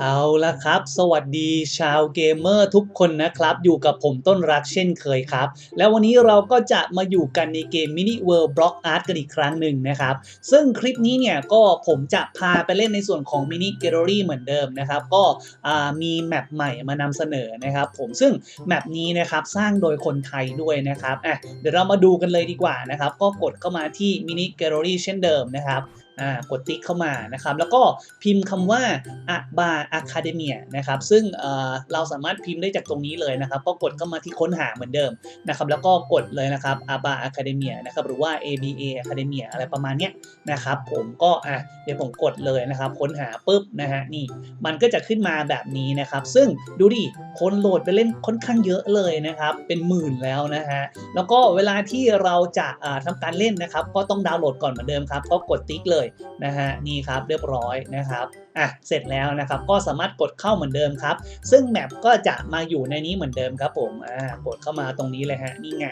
เอาละครับ สวัสดีชาวเกมเมอร์ทุกคนนะครับ อยู่กับผมต้นรักเช่นเคยครับ แล้ววันนี้เราก็จะมาอยู่กันในเกม Mini World Block Art กันอีกครั้งหนึ่งนะครับ ซึ่งคลิปนี้เนี่ยก็ผมจะพาไปเล่นในส่วนของ Mini Gallery เหมือนเดิมนะครับ ก็มีแมปใหม่มานำเสนอนะครับ ผมซึ่งแมปนี้นะครับสร้างโดยคนไทยด้วยนะครับอะเดี๋ยวเรามาดูกันเลยดีกว่านะครับ ก็กดเข้ามาที่ Mini Gallery เช่นเดิมนะครับ อ่ากดติ๊กเข้ามานะครับแล้วก็พิมพ์คำว่าอะบาอะคาเดเมียนะครับซึ่งเอ่อเราสามารถพิมพ์ได้จากตรงนี้เลยนะครับ ก็กดเข้ามาที่ค้นหาเหมือนเดิมนะครับแล้วก็กดเลยนะครับอาบาอะคาเดเมียนะครับหรือว่า ABA Academia อะไรประมาณเนี้ยนะครับผมก็อะเดี๋ยวผมกดเลยนะครับค้นหาปุ๊บนะฮะนี่มันก็จะขึ้นมาแบบนี้นะครับซึ่งดูดิคนโหลดไปเล่นค่อนข้างเยอะเลยนะครับเป็นหมื่นแล้วนะฮะแล้วก็เวลาที่เราจะอ่าทำการเล่นนะครับก็ต้องดาวน์โหลดก่อนเหมือนเดิมครับก็กดติ๊กเลยนะฮะนี่ครับเรียบร้อยนะครับอะเสร็จแล้วนะครับก็สามารถกดเข้าเหมือนเดิมครับ ซึ่งแมปก็จะมาอยู่ในนี้เหมือนเดิมครับผมอ่ากดเข้ามาตรงนี้เลยฮะนี่ไง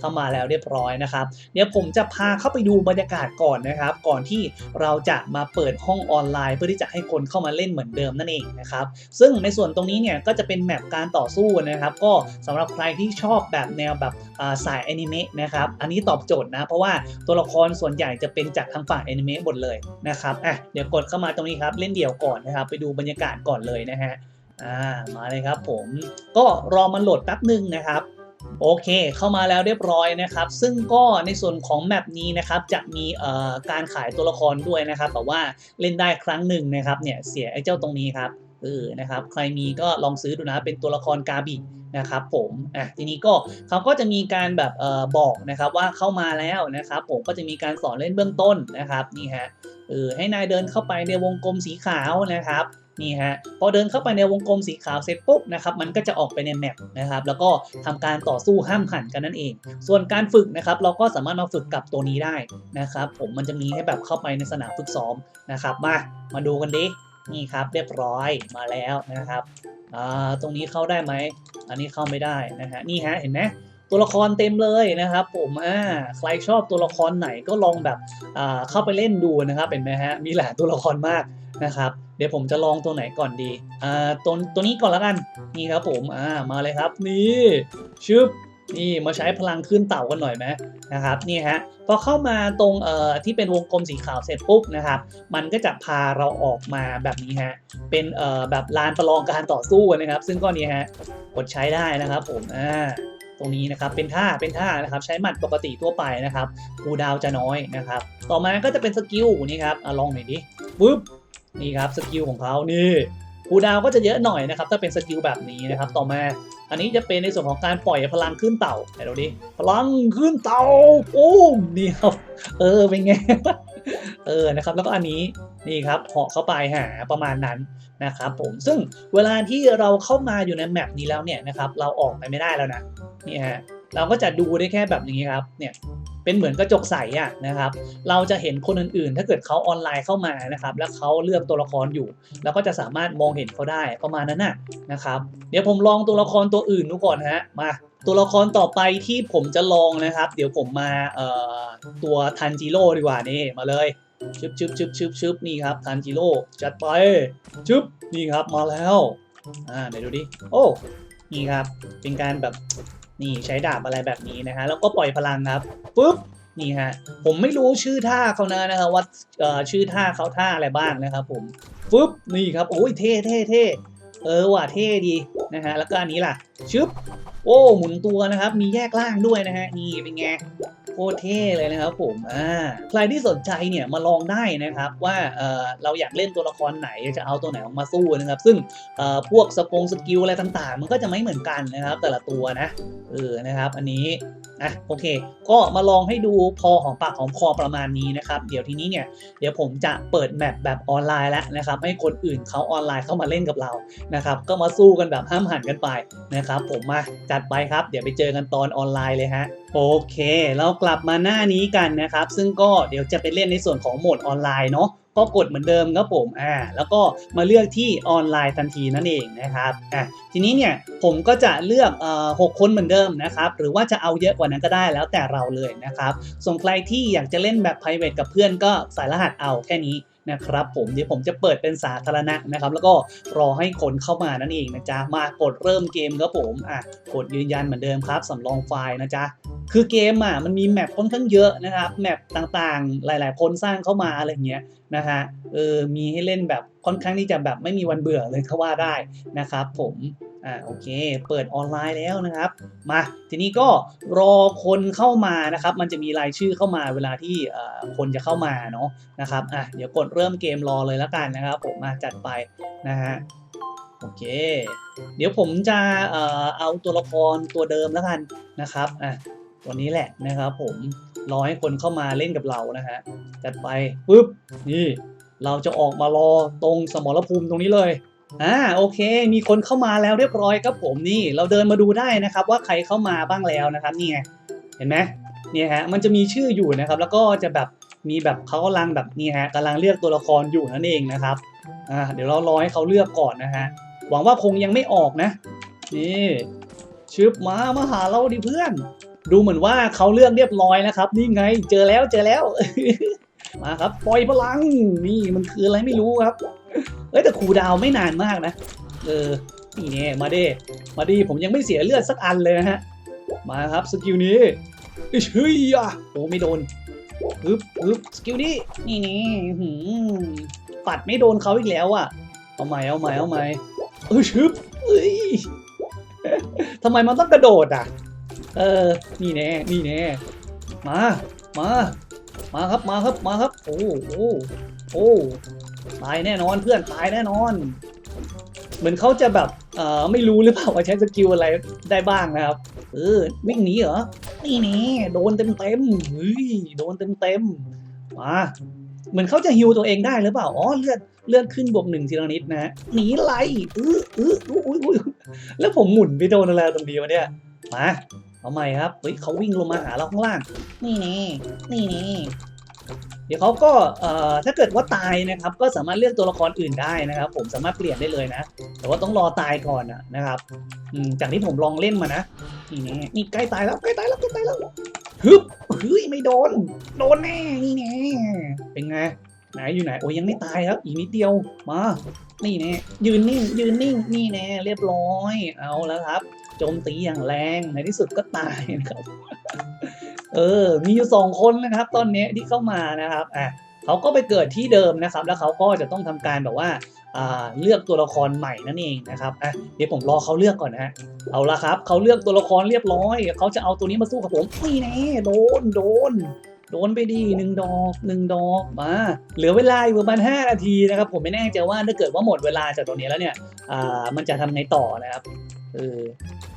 เข้ามาแล้วเรียบร้อยนะครับเดี๋ยวผมจะพาเข้าไปดูบรรยากาศก่อนนะครับ ก่อนที่เราจะมาเปิดห้องออนไลน์ เพื่อที่จะให้คนเข้ามาเล่นเหมือนเดิมนั่นเองนะครับซึ่งในส่วนตรงนี้เนี่ยก็จะเป็นแมปการต่อสู้นะครับ ก็สำหรับใครที่ชอบแบบแนวแบบอ่าสายแอนิเมะนะครับอันนี้ตอบโจทย์นะ เพราะว่าตัวละครส่วนใหญ่จะเป็นจากทางฝั่งแอนิเมะหมดเลยนะครับอะเดี๋ยวกดเข้ามาตรงนี้ครับเล่นเดี่ยวก่อนนะครับ ไปดูบรรยากาศก่อนเลยนะฮะอ่ามาเลยครับผมก็รอมันโหลดแป๊บหนึ่งนะครับโอเค เข้ามาแล้วเรียบร้อยนะครับ ซึ่งก็ในส่วนของแมปนี้นะครับ จะมีเอ่อการขายตัวละครด้วยนะครับ แต่ว่าเล่นได้ครั้งหนึ่งนะครับ เนี่ย เสียไอ้เจ้าตรงนี้ครับเออนะครับ ใครมีก็ลองซื้อดูนะ เป็นตัวละครกาบินะครับผม อะ ทีนี้ก็เขาก็จะมีการแบบเอ่อบอกนะครับว่าเข้ามาแล้วนะครับ ผม ก็จะมีการสอนเล่นเบื้องต้นนะครับ นี่ฮะ เออให้นายเดินเข้าไปในวงกลมสีขาวนะครับนี่ฮะพอเดินเข้าไปในวงกลมสีขาวเสร็จปุ๊บนะครับมันก็จะออกไปในแมปนะครับแล้วก็ทำการต่อสู้ห้ามหันกันนั่นเอง ส่วนการฝึกนะครับเราก็สามารถมาฝึกกับตัวนี้ได้นะครับผมมันจะมีให้แบบเข้าไปในสนามฝึกซ้อมนะครับมามาดูกันดินี่ครับเรียบร้อยมาแล้วนะครับอ่าตรงนี้เข้าได้ไหมอันนี้เข้าไม่ได้นะฮะนี่ฮะเห็นไหม ตัวละครเต็มเลยนะครับ ผมอ่าใครชอบตัวละครไหนก็ลองแบบอ่าเข้าไปเล่นดูนะครับเห็นไหมฮะมีหลายตัวละครมากนะครับ เดี๋ยวผมจะลองตัวไหนก่อนดีอ่าตัวตัวนี้ก่อนล้วกันนี่ครับผมอ่ามาเลยครับนี่ชึบนี่มาใช้พลังขึ้นเต่ากันหน่อยไหมนะครับนี่ฮะพอเข้ามาตรงเอ่อที่เป็นวงกลมสีขาวเสร็จปุ๊บนะครับ มันก็จะพาเราออกมาแบบนี้ฮะเป็นเอ่อแบบลานประลองการต่อสู้นะครับ ซึ่งก็นี้ฮะกดใช้ได้นะครับผมอ่า ตรงนี้นะครับเป็นท่าเป็นท่านะครับใช้หมัดปกติทั่วไปนะครับคูดาวจะน้อยนะครับต่อมาก็จะเป็นสกิลนี่ครับอลองหน่อยดิปึ๊บนี่ครับสกิลของเขานี่คูดาวก็จะเยอะหน่อยนะครับถ้าเป็นสกิลแบบนี้นะครับต่อมาอันนี้จะเป็นในส่วนของการปล่อยพลังขึ้นเต่าไหนดูดิพลังขึ้นเต่าปุ้มนี่ครับเออเป็นไงเออนะครับแล้วก็อันนี้นี่ครับเหาะเข้าไปหาประมาณนั้นนะครับผมซึ่งเวลาที่เราเข้ามาอยู่ในแมปนี้แล้วเนี่ยนะครับเราออกไปไม่ได้แล้วนะ นี่ฮะเราก็จะดูได้แค่แบบนี้ครับเนี่ยเป็นเหมือนกระจกใสอะนะครับ เราจะเห็นคนอื่นๆ ถ้าเกิดเขาออนไลน์เข้ามานะครับ แล้วเขาเลือกตัวละครอยู่เราก็จะสามารถมองเห็นเขาได้ประมาณนั้นนะนะครับ เดี๋ยวผมลองตัวละครตัวอื่นดูก่อนฮะมาตัวละครต่อไปที่ผมจะลองนะครับ เดี๋ยวผมมาเอ่อตัวทันจิโร่ดีกว่านี่มาเลยชึบชึบชึบชึบชึบนี่ครับทันจิโร่จัดไปชึบนี่ครับมาแล้วอ่าเดี๋ยวดูดิโอ้นี่ครับเป็นการแบบ นี่ใช้ดาบอะไรแบบนี้นะฮะแล้วก็ปล่อยพลังครับปุ๊บนี่ฮะผมไม่รู้ชื่อท่าเขานะนะครับว่าเอ่อชื่อท่าเขาท่าอะไรบ้างนะครับผมปุ๊บนี่ครับโอ้ยเท่เท่เท่เออว่ะเท่ดีนะฮะแล้วก็อันนี้ล่ะชึบโอ้หมุนตัวนะครับ มีแยกล่างด้วยนะฮะนี่เป็นไง โคตรเท่เลยนะครับผมอ่าใครที่สนใจเนี่ยมาลองได้นะครับว่าเออเราอยากเล่นตัวละครไหนจะเอาตัวไหนออกมาสู้นะครับ ซึ่งเอ่อพวกสปงสกิลอะไรต่างๆ มันก็จะไม่เหมือนกันนะครับ แต่ละตัวนะเออนะครับ อันนี้อะโอเค ก็มาลองให้ดูพอของปากของคอประมาณนี้นะครับ เดี๋ยวทีนี้เนี่ยเดี๋ยวผมจะเปิดแมปแบบออนไลน์แล้วนะครับ ให้คนอื่นเขาออนไลน์เข้ามาเล่นกับเรานะครับ ก็มาสู้กันแบบห้ามหันกันไปนะครับ ผมมาจัดไปครับ เดี๋ยวไปเจอกันตอนออนไลน์เลยฮะโอเค เรากลับมาหน้านี้กันนะครับ ซึ่งก็เดี๋ยวจะไปเล่นในส่วนของโหมดออนไลน์เนาะ ก็กดเหมือนเดิมครับผมอ่าแล้วก็มาเลือกที่ออนไลน์ทันทีนั่นเองนะครับอะทีนี้เนี่ยผมก็จะเลือกเอ่อหกคนเหมือนเดิมนะครับหรือว่าจะเอาเยอะกว่านั้นก็ได้แล้วแต่เราเลยนะครับส่วนใครที่อยากจะเล่นแบบ private กับเพื่อนก็ใส่รหัสเอาแค่นี้ นะครับผมเดี๋ยวผมจะเปิดเป็นสาธารณะนะครับ แล้วก็รอให้คนเข้ามานั่นเองนะจ๊ะมากดเริ่มเกมครับผมอะกดยืนยันเหมือนเดิมครับสำรองไฟล์นะจ๊ะคือเกมอะมันมีแมปค่อนข้างเยอะนะครับแมปต่างๆ หลาย ๆ คนสร้างเข้ามาอะไรเงี้ยนะฮะเออมีให้เล่นแบบค่อนข้างที่จะแบบไม่มีวันเบื่อเลยก็ว่าได้นะครับผม อ่าโอเค เปิดออนไลน์แล้วนะครับ มาทีนี้ก็รอคนเข้ามานะครับ มันจะมีรายชื่อเข้ามาเวลาที่เอ่อคนจะเข้ามาเนาะนะครับอะเดี๋ยวกดเริ่มเกมรอเลยแล้วกันนะครับ ผมมาจัดไปนะฮะโอเค เดี๋ยวผมจะเอ่อเอาตัวละครตัวเดิมแล้วกันนะครับอะตัวนี้แหละนะครับ ผมรอให้คนเข้ามาเล่นกับเรานะฮะจัดไปปุ๊บนี่เราจะออกมารอตรงสมรภูมิตรงนี้เลย อ่าโอเค มีคนเข้ามาแล้วเรียบร้อยครับผมนี่ เราเดินมาดูได้นะครับ ว่าใครเข้ามาบ้างแล้วนะครับนี่ไงเห็นไหมเนี่ยฮะมันจะมีชื่ออยู่นะครับ แล้วก็จะแบบมีแบบเขากำลังแบบนี่ฮะกำลังเลือกตัวละครอยู่นั่นเองนะครับอ่าเดี๋ยวเรารอให้เขาเลือกก่อนนะฮะหวังว่าคงยังไม่ออกนะนี่ชึบมามาหาเราดิเพื่อน ดูเหมือนว่าเขาเลือกเรียบร้อยนะครับ นี่ไงเจอแล้วเจอแล้ว มาครับปล่อยพลังนี่มันคืออะไรไม่รู้ครับเอ้ยแต่ครูดาวไม่นานมากนะ เออนี่แน่มาดิมาดิผมยังไม่เสียเลือดสักอันเลยนะฮะมาครับสกิลนี้อิชเฮ้ยอะโอ้ไม่โดนฮึบฮึบสกิลนี้นี่นี่หืมปัดไม่โดนเขาอีกแล้วอะเอาใหม่เอาใหม่เอาใหม่เออชึบเอ้ยทำไมมันต้องกระโดดอะ เออ นี่แน่ นี่แน่ มา มา มาครับมาครับมาครับ โอ้โอ้โอ้ตายแน่นอนเพื่อนตายแน่นอน เหมือนเขาจะแบบเอ่อไม่รู้หรือเปล่าว่าใช้สกิลอะไรได้บ้างนะครับ เออวิ่งหนีเหรอนี่แน่โดนเต็มเต็มเฮ้ยโดนเต็มเต็มมาเหมือนเขาจะฮิวตัวเองได้หรือเปล่าอ๋อเลือดเลือดขึ้นบวกหนึ่งทีละนิดนะหนีไล่อื้ออื้ออุ้ยอุ้ยอุ้ยแล้วผมหมุนไปโดนอะไรตรงนี้วะเนี่ยมา เอาใหม่ครับเฮ้ยเขาวิ่งลงมาหาเราข้างล่าง นี่แน่นี่แน่เดี๋ยวเขาก็เอ่อถ้าเกิดว่าตายนะครับ ก็สามารถเลือกตัวละครอื่นได้นะครับ ผมสามารถเปลี่ยนได้เลยนะ แต่ว่าต้องรอตายก่อนนะนะครับอืมจากที่ผมลองเล่นมานะนี่แน่นี่ใกล้ตายแล้วใกล้ตายแล้วใกล้ตายแล้วฮึบเฮ้ยไม่โดน โดนแน่นี่แน่เป็นไงไหนอยู่ไหนโอ้ยยังไม่ตายครับ อีกนิดเดียวมา นี่แน่ยืนนิ่งยืนนิ่งนี่แน่เรียบร้อยเอาแล้วครับ โจมตีอย่างแรงในที่สุดก็ตายนะครับ เออ มีอยู่สองคนนะครับ ตอนนี้ที่เข้ามานะครับอะเขาก็ไปเกิดที่เดิมนะครับ แล้วเขาก็จะต้องทำการแบบว่าอ่าเลือกตัวละครใหม่นั่นเองนะครับอะเดี๋ยวผมรอเขาเลือกก่อนนะฮะเอาละครับเขาเลือกตัวละครเรียบร้อยเขาจะเอาตัวนี้มาสู้กับผมนี่แน่โดนโดนโดนไปดีหนึ่งดอกหนึ่งดอกมาเหลือเวลาอยู่ประมาณ5นาทีนะครับ ผมไม่แน่ใจว่าถ้าเกิดว่าหมดเวลาจากตรงนี้แล้วเนี่ย อ่า มันจะทำไงต่อนะครับ เออ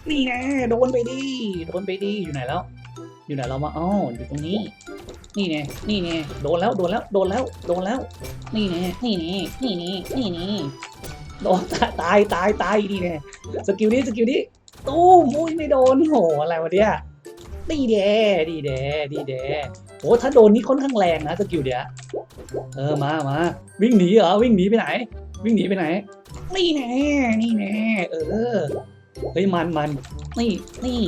นี่แน่โดนไปดีโดนไปดีอยู่ไหนแล้ว อยู่ไหนเรามาอ๋ออยู่ตรงนี้ นี่ไง นี่ไง โดนแล้ว โดนแล้ว โดนแล้ว โดนแล้ว นี่ไง นี่ไงนี่ไงนี่ไงโดนตาย ตาย ตาย นี่ไงสกิลนี้ สกิลนี้ ตู้มอุ้ยไม่โดนโห อะไรวะเนี่ยดีแดดีแดดีแดโหถ้าโดนนี่ค่อนข้างแรงนะสกิลเดียเออมามาวิ่งหนีเหรอวิ่งหนีไปไหน วิ่งหนีไปไหน นี่แน่นี่แน่เออ เฮ้ยมันมันนี่นี่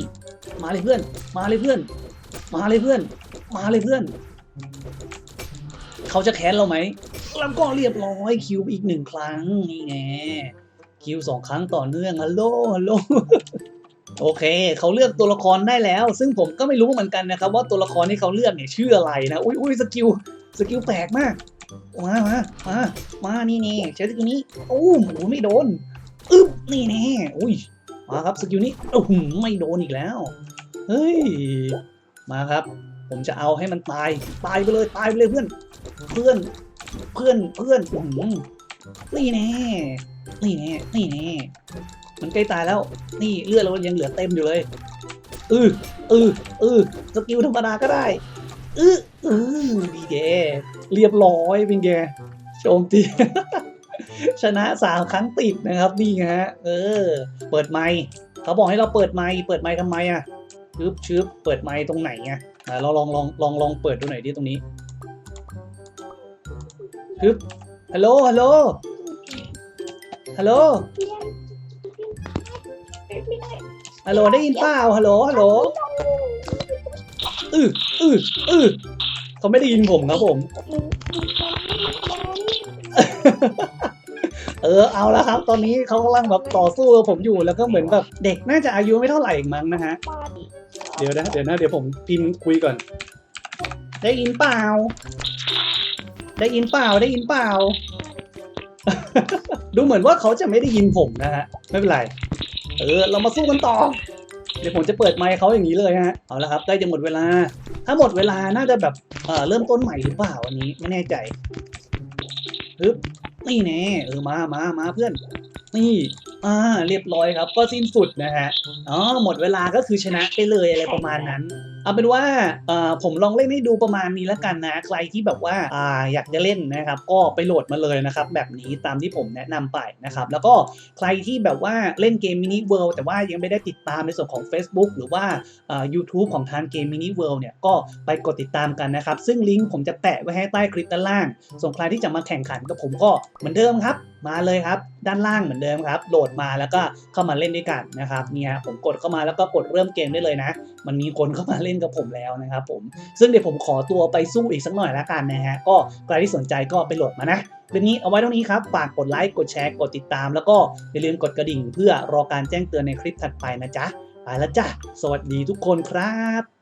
มาเลยเพื่อน มาเลยเพื่อน มาเลยเพื่อน มาเลยเพื่อน เขาจะแค้นเราไหมแล้วก็เรียบร้อยคิวอีกหนึ่งครั้งนี่ไงคิวสองครั้งต่อเนื่องฮัลโหลฮัลโหลโอเค เขาเลือกตัวละครได้แล้ว ซึ่งผมก็ไม่รู้เหมือนกันนะครับ ว่าตัวละครที่เขาเลือกเนี่ยชื่ออะไรนะอุ้ยอุ้ยสกิลสกิลแปลกมากมามามามานี่นี่ใช้สกิลนี้โอ้โหไม่โดนอึ๊บนี่แน่อุ้ย มาครับสกิลนี้โอ้โหไม่โดนอีกแล้ว เฮ้ย มาครับ ผมจะเอาให้มันตาย ตายไปเลย ตายไปเลยเพื่อน เพื่อน เพื่อน เพื่อนอื้อหือนี่แน่ นี่แน่ นี่แน่ มันใกล้ตายแล้ว นี่เลือดเรายังเหลือเต็มอยู่เลย อืออืออือสกิลธรรมดาก็ได้อืออือดีแกเรียบร้อยเป็นไงโจมตี ชนะสามครั้งติดนะครับนี่ฮะเออ เปิดไมค์เขาบอกให้เราเปิดไมค์เปิดไมค์ทำไมอะชึบชึบเปิดไมค์ตรงไหนอะเราลองลองลองลองเปิดดูหน่อยดิตรงนี้ชึบฮัลโหลฮัลโหลฮัลโหลฮัลโหลได้ยินเปล่าฮัลโหลฮัลโหลอืออืออือเขาไม่ได้ยินผมครับผม ออเอาละครับ ตอนนี้เขากำลังแบบต่อสู้กับผมอยู่แล้วก็เหมือนแบบเด็กน่าจะอายุไม่เท่าไหร่เองมั้งนะฮะ เดี๋ยวนะเดี๋ยวนะเดี๋ยวผมพิมพ์คุยก่อน ได้ยินเปล่า ได้ยินเปล่าได้ยินเปล่า ดูเหมือนว่าเขาจะไม่ได้ยินผมนะฮะไม่เป็นไรเออเรามาสู้กันต่อเดี๋ยวผมจะเปิดไมค์เขาอย่างนี้เลยฮะ เอาละครับใกล้จะหมดเวลา ถ้าหมดเวลาน่าจะแบบเอ่อเริ่มต้นใหม่หรือเปล่าอันนี้ไม่แน่ใจฮึบ นี่แน่เออมามามาเพื่อน นี่ อ่าเรียบร้อยครับ ก็สิ้นสุดนะฮะอ๋อหมดเวลาก็คือชนะไปเลยอะไรประมาณนั้น เอาเป็นว่าเอ่อผมลองเล่นให้ดูประมาณนี้แล้วกันนะใครที่แบบว่าอ่าอยากจะเล่นนะครับ ก็ไปโหลดมาเลยนะครับ แบบนี้ตามที่ผมแนะนำไปนะครับ แล้วก็ใครที่แบบว่าเล่นเกมมินิเวิลด์แต่ว่ายังไม่ได้ติดตามในส่วนของ Facebook หรือว่าอ่า YouTube ของทางเกมมินิเวิลด์เนี่ยก็ไปกดติดตามกันนะครับ ซึ่งลิงก์ผมจะแปะไว้ให้ใต้คลิปด้านล่างส่วนใครที่จะมาแข่งขันกับผมก็เหมือนเดิมครับ มาเลยครับ ด้านล่างเหมือนเดิมครับ โหลดมาแล้วก็เข้ามาเล่นด้วยกันนะครับเนี่ยผมกดเข้ามาแล้วก็กดเริ่มเกมได้เลยนะ มันมีคนเข้ามาเล่นกับผมแล้วนะครับผมซึ่งเดี๋ยวผมขอตัวไปสู้อีกสักหน่อยละกันนะฮะก็ใครที่สนใจก็ไปโหลดมานะคลิปนี้เอาไว้เท่านี้ครับฝากกดไลค์กดแชร์กดติดตาม แล้วก็อย่าลืมกดกระดิ่ง เพื่อรอการแจ้งเตือนในคลิปถัดไปนะจ๊ะไปแล้วจ้ะสวัสดีทุกคนครับ